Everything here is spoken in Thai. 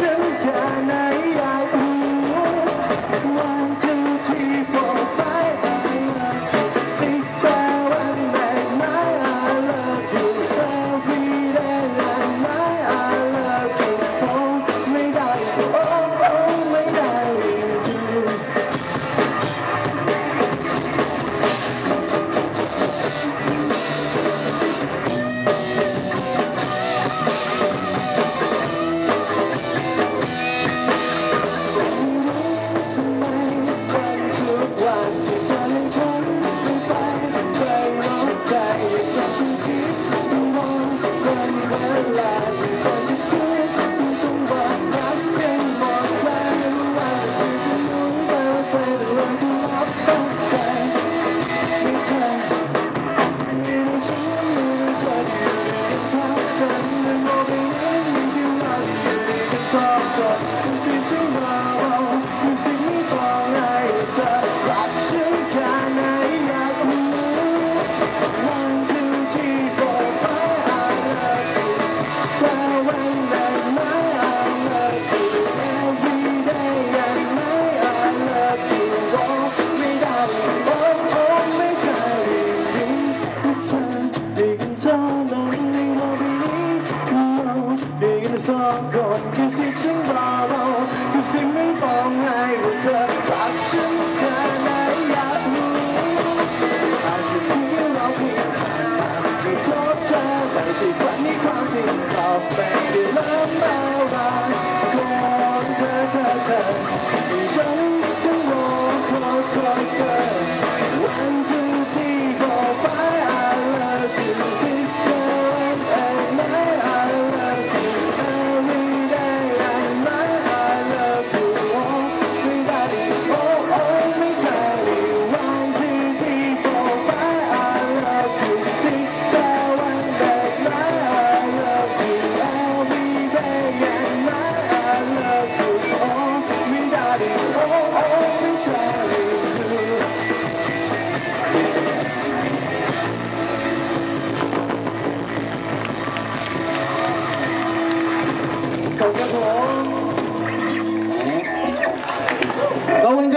Yeah. สองคน สองคนคือสิ่งฉันรอเราคือสิ่งไม่ต้องให้ว่าเธอรักฉันแค่ไหนอยากรู้อาจจะเพียงเราเพียงผ่านมาไม่พบเธอไม่ใช่ฝันนี่ความจริงต่อไป็นด้วยลมเบาบางของเธอเธอเธอให้ฉัน ขอบคุณค